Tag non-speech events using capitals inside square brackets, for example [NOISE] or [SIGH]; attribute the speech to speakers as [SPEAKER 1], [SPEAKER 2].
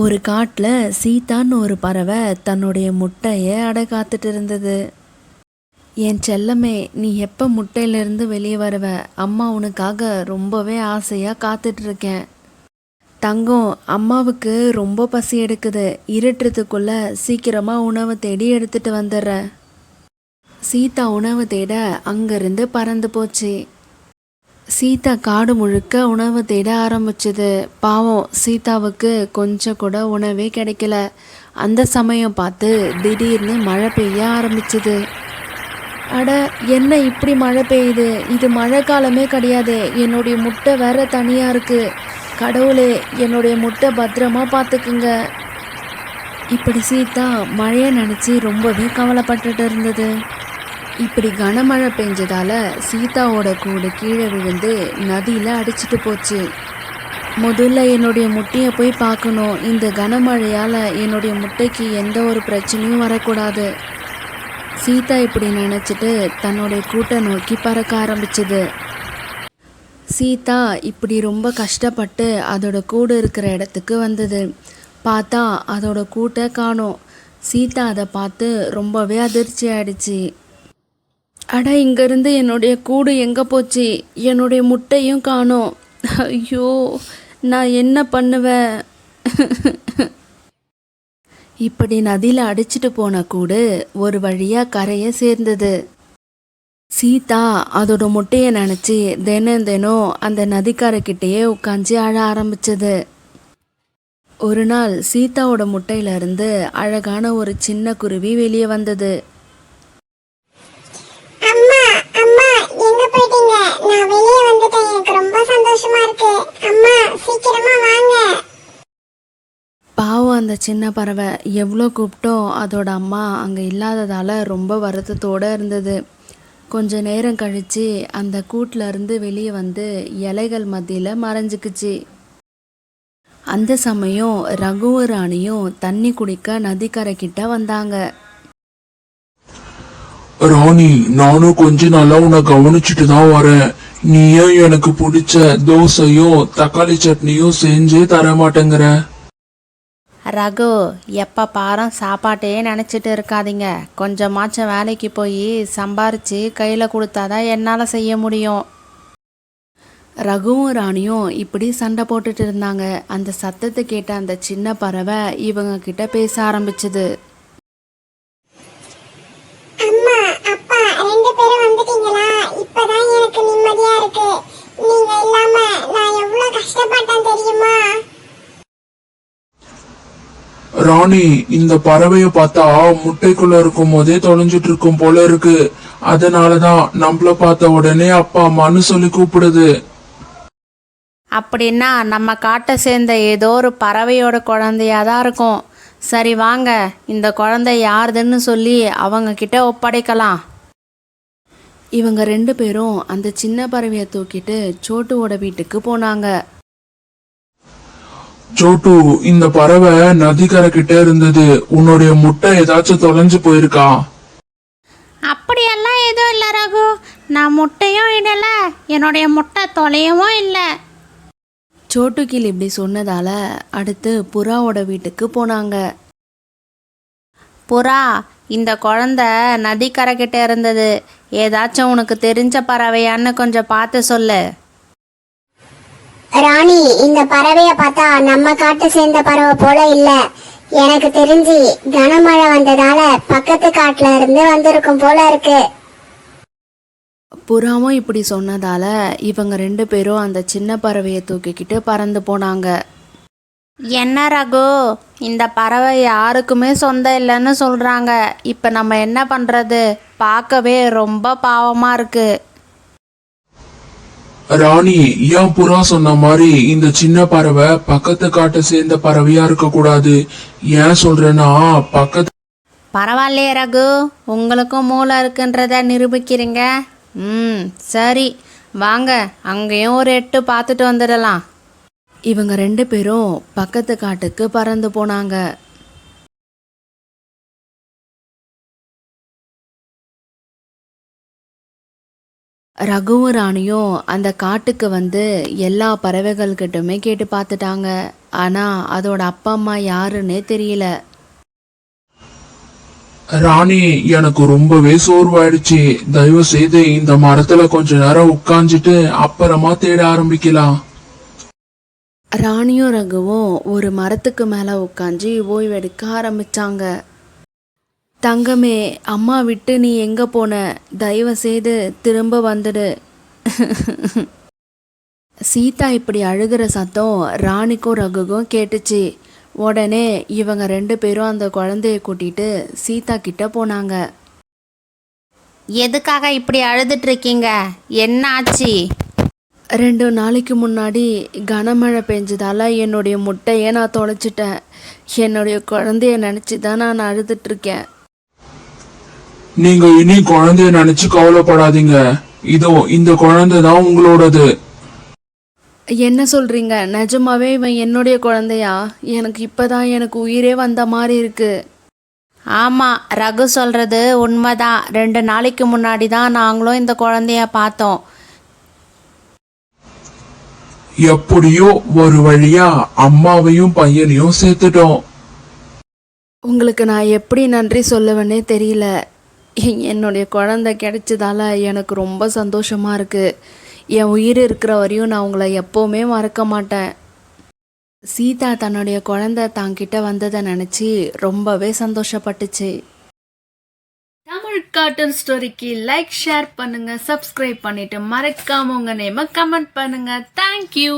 [SPEAKER 1] ஒரு காட்டில் சீதான்னு ஒரு பறவை தன்னுடைய முட்டையை அடை காத்துட்டு இருந்தது. என் செல்லமே நீ எப்போ முட்டையிலேருந்து வெளியே வருவ? அம்மா உனக்காக ரொம்பவே ஆசையாக காத்துட்ருக்கேன் தங்கம் அம்மாவுக்கு ரொம்ப பசி எடுக்குது. இருட்டுறதுக்குள்ள சீக்கிரமாக உணவை தேடி எடுத்துட்டு வந்துடுற சீதா உணவு தேட அங்கேருந்து பறந்து போச்சு. சீதா காடு முழுக்க உணவு தேட ஆரம்பிச்சது. பாவம் சீதாவுக்கு கொஞ்சம் கூட உணவே கிடைக்கல. அந்த சமயம் பார்த்து திடீர்னு மழை பெய்ய ஆரம்பிச்சது. அட என்ன இப்படி மழை பெய்யுது? இது மழை காலமே கிடையாது. என்னுடைய முட்டை வேற தனியாக இருக்கு. கடவுளே என்னுடைய முட்டை பத்திரமா பார்த்துக்குங்க. இப்படி சீதா மழையை நினச்சி ரொம்பவே கவலைப்பட்டுட்டு இருந்தது. இப்படி கனமழை பெஞ்சதால சீதாவோட கூடு கீழே விழுந்து நதியில் அடிச்சிட்டு போச்சு. முதல்ல என்னுடைய முட்டையை போய் பார்க்கணும். இந்த கனமழையால் என்னுடைய முட்டைக்கு எந்த ஒரு பிரச்சனையும் வரக்கூடாது. சீதா இப்படி நினச்சிட்டு தன்னுடைய கூட்டை நோக்கி பறக்க ஆரம்பிச்சது. சீதா இப்படி ரொம்ப கஷ்டப்பட்டு அதோட கூடு இருக்கிற இடத்துக்கு வந்தது. பார்த்தா அதோட கூட்டை காணோம். சீதா அதை பார்த்து ரொம்பவே அதிர்ச்சி ஆயிடுச்சு. அட இங்கேருந்து என்னுடைய கூடு எங்கே போச்சு? என்னுடைய முட்டையும் காணோம். ஐயோ நான் என்ன பண்ணுவேன்? இப்படி நதியில் அடிச்சிட்டு போன கூடு ஒரு வழியாக கரையை சேர்ந்தது. சீதா அதோட முட்டையை நினச்சி தினம் தினம் அந்த நதிக்கரைக்கிட்டேயே உட்காந்து அழ ஆரம்பிச்சது. ஒரு நாள் சீதாவோட முட்டையிலிருந்து அழகான ஒரு சின்ன குருவி வெளியே வந்தது
[SPEAKER 2] அம்மா அம்மா எங்க போயிட்டீங்க நான் வெளியே வந்துட்டேன். எனக்கு ரொம்ப சந்தோஷமா இருக்கு. அம்மா சீக்கிரமா வாங்க.
[SPEAKER 1] பாவம் அந்த சின்ன பறவை. எவ்வளோ கூப்பிட்டோம் அதோட அம்மா அங்கே இல்லாததால் ரொம்ப வருத்தத்தோடு இருந்தது. கொஞ்ச நேரம் கழித்து அந்த கூட்டில் இருந்து வெளியே வந்து இலைகள் மத்தியில் மறைஞ்சிக்குச்சு. அந்த சமயம் ரகுவும் ராணியும் தண்ணி குடிக்க நதிக்கரைக்கிட்ட வந்தாங்க.
[SPEAKER 3] ராணி நானும் கொஞ்ச நாளா உன்னை கவனிச்சுட்டு தான் வரேன். நீயும் எனக்கு பிடிச்ச தோசையும் தக்காளி சட்னியும் செஞ்சே தர மாட்டேங்கிற
[SPEAKER 1] ரகு எப்போ பாரும் சாப்பாட்டையே நினச்சிட்டு இருக்காதீங்க. கொஞ்சமாச்சும் வேலைக்கு போய் சம்பாரித்து கையில் கொடுத்தாதான் என்னால் செய்ய முடியும். ரகுவும் ராணியும் இப்படி சண்டை போட்டுட்டு இருந்தாங்க. அந்த சத்தத்தை கேட்ட அந்த சின்ன பறவை இவங்க கிட்ட பேச ஆரம்பிச்சது
[SPEAKER 2] அம்மா அப்பா ரெண்டு பேரும் வந்துட்டீங்களா இப்பதான் எனக்கு நிம்மதியா இருக்கு நீங்க இல்லாம நான் எவ்வளவு கஷ்டப்பட்டேன் தெரியுமா?
[SPEAKER 3] ராணி இந்த பறவைய பார்த்தா முட்டைக்குள்ள இருக்கும் போதே தொலைஞ்சிட்டு இருக்கும் போல இருக்கு. அதனாலதான் நம்மள பார்த்த உடனே அப்பா அம்மான்னு சொல்லி கூப்பிடுது.
[SPEAKER 1] அப்படின்னா நம்ம காட்டை சேர்ந்த ஏதோ ஒரு பறவையோட குழந்தையா தான் இருக்கும். சரி வாங்க இந்த குழந்தை யாருதுன்னு சொல்லி அவங்க கிட்ட ஒப்படைக்கலாம். இவங்க ரெண்டு பேரும் அந்த சின்ன பறவையை தூக்கிட்டு சோட்டுவோட வீட்டுக்கு போனாங்க.
[SPEAKER 3] சோட்டு இந்த பறவை நதிக்கரை கிட்ட இருந்தது. உன்னுடைய முட்டை ஏதாச்சும் தொலைஞ்சு போயிருக்கா?
[SPEAKER 4] அப்படியெல்லாம் எதுவும் இல்லை ரகு. நான் முட்டையும் இடலை. என்னுடைய முட்டை தொலையவும் இல்லை.
[SPEAKER 1] சோட்டுக்கில் இப்படி சொன்னதால அடுத்து புறாவோட வீட்டுக்கு போனாங்க.
[SPEAKER 4] புறா இந்த குழந்தை நதிக்கரைக்கிட்ட இருந்தது. ஏதாச்சும் உனக்கு தெரிஞ்ச பறவையான்னு கொஞ்சம் பார்த்து சொல்லு.
[SPEAKER 2] ராணி இந்த பறவைய பார்த்தா நம்ம காட்டை சேர்ந்த பறவை போல இல்ல. எனக்கு தெரிஞ்சு கனமழை வந்ததால பக்கத்து காட்டுல இருந்து வந்திருக்கும் போல இருக்கு.
[SPEAKER 1] புறாவும் இப்படி சொன்னதால இவங்க ரெண்டு பேரும் அந்த சின்ன பறவையை தூக்கிக்கிட்டு பறந்து போனாங்க.
[SPEAKER 4] என்ன ரகு? இந்த பறவை யாருக்குமே சொந்தம் இல்லைன்னு சொல்கிறாங்க இப்போ நம்ம என்ன பண்ணுறது பார்க்கவே ரொம்ப பாவமாக இருக்கு.
[SPEAKER 3] ராணி ஏன் புறா சொன்ன மாதிரி இந்த சின்ன பறவை பக்கத்து காட்டை சேர்ந்த பறவையா இருக்க கூடாது ஏன் சொல்றேன்னா பக்கத்து
[SPEAKER 4] பரவாயில்லையே ரகு. உங்களுக்கும் மூளை இருக்குன்றத நிரூபிக்கிறீங்க. ம் சரி. வாங்க அங்கேயும் ஒரு எட்டு பார்த்துட்டு வந்துடலாம்.
[SPEAKER 1] இவங்க ரெண்டு பேரும் பக்கத்து காட்டுக்கு பறந்து போனாங்க. ரகுவும் ராணியும் அந்த காட்டுக்கு வந்து எல்லா பறவைகள்கிட்டுமே கேட்டு பார்த்துட்டாங்க. ஆனா அதோட அப்பா அம்மா யாருன்னே தெரியல.
[SPEAKER 3] ராணி எனக்கு ரொம்பவே சோர்வாயிடுச்சு. தயவு செய்து இந்த மரத்துல கொஞ்ச நேரம் உட்கார்ந்துட்டு அப்புறமா தேட ஆரம்பிக்கலாம்.
[SPEAKER 1] ராணியும் ரகுவும் ஒரு மரத்துக்கு மேலே உட்காந்து ஓய்வெடுக்க ஆரம்பித்தாங்க தங்கமே அம்மா விட்டு நீ எங்கே போன? தயவு செய்து திரும்ப வந்துடு. [LAUGHS] சீதா இப்படி அழுகிற சத்தம் ராணிக்கும் ரகுக்கும் கேட்டுச்சு. உடனே இவங்க ரெண்டு பேரும் அந்த குழந்தைய கூட்டிட்டு சீதா கிட்ட போனாங்க.
[SPEAKER 4] எதுக்காக இப்படி அழுதுட்டு இருக்கீங்க? என்ன ஆச்சு?
[SPEAKER 1] ரெண்டு நாளைக்கு முன்னாடி கனமழை பெஞ்சதால என்னுடைய முட்டையை நான் தொலைச்சிட்டேன். என்னுடைய குழந்தைய நினச்சி தான் நான் அழுதுட்டு இருக்கேன்
[SPEAKER 3] நீங்க இனி குழந்தைய நினைச்சு கவலைப்படாதீங்க. இதோ இந்த குழந்தை தான் உங்களோடது.
[SPEAKER 1] என்ன சொல்றீங்க? நிஜமாவே இவன் என்னுடைய குழந்தையா? எனக்கு இப்பதான் எனக்கு உயிரே வந்த மாதிரி இருக்கு.
[SPEAKER 4] ஆமாம் ரகு சொல்கிறது உண்மைதான். ரெண்டு நாளைக்கு முன்னாடி தான் நாங்களும் இந்த குழந்தைய பார்த்தோம்.
[SPEAKER 3] எப்படியோ ஒரு வழியா அம்மாவையும் பையனையும் சேர்த்துட்டோம்.
[SPEAKER 1] உங்களுக்கு நான் எப்படி நன்றி சொல்லுவேன்னே தெரியல. என்னுடைய குழந்தை கிடைச்சதால எனக்கு ரொம்ப சந்தோஷமா இருக்கு. என் உயிர் இருக்கிற வரையும் நான் உங்களை எப்போவுமே மறக்க மாட்டேன். சீதா தன்னுடைய குழந்தை தாங்கிட்ட வந்ததை நினச்சி ரொம்பவே சந்தோஷப்பட்டுச்சு. கார்ட்டூன் ஸ்டோரிக்கு லைக் ஷேர் பண்ணுங்க சப்ஸ்கிரைப் பண்ணிட்டு மறக்காம உங்க நேம கமெண்ட் பண்ணுங்க. தேங்க்யூ